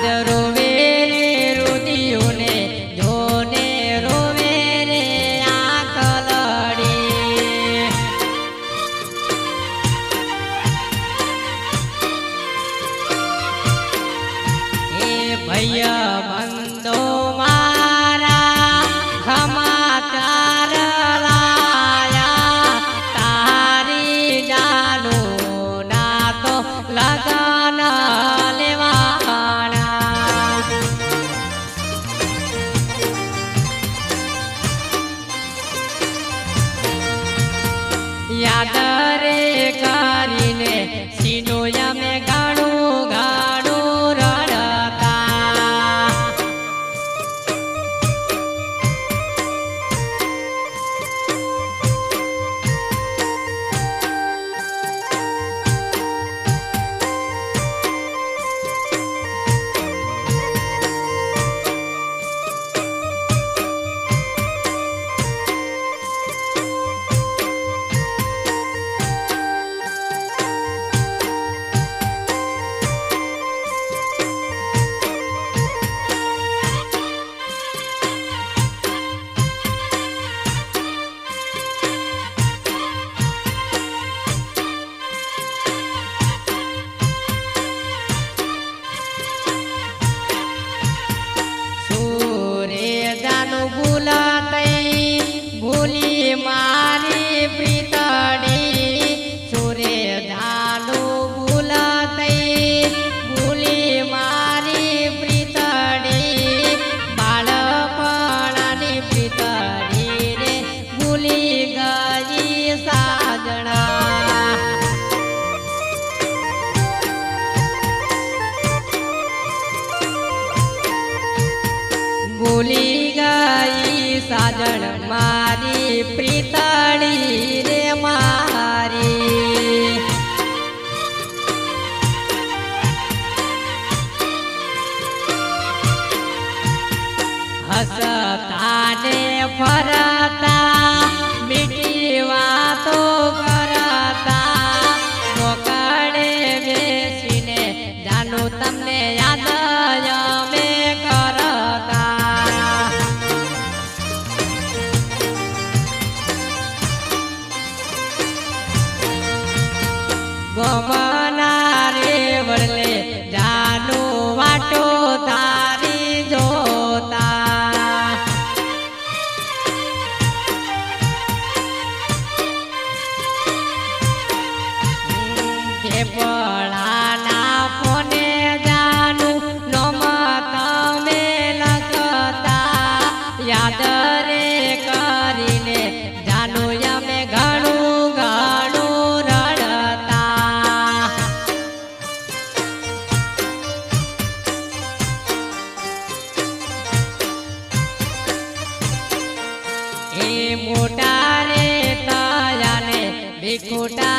સાદરો way ભૂલી ગઈ સાજણ મારી પ્રીતાણી રે મારી. હસતાને ફરતા मोटा रे ताया ने भिखुटा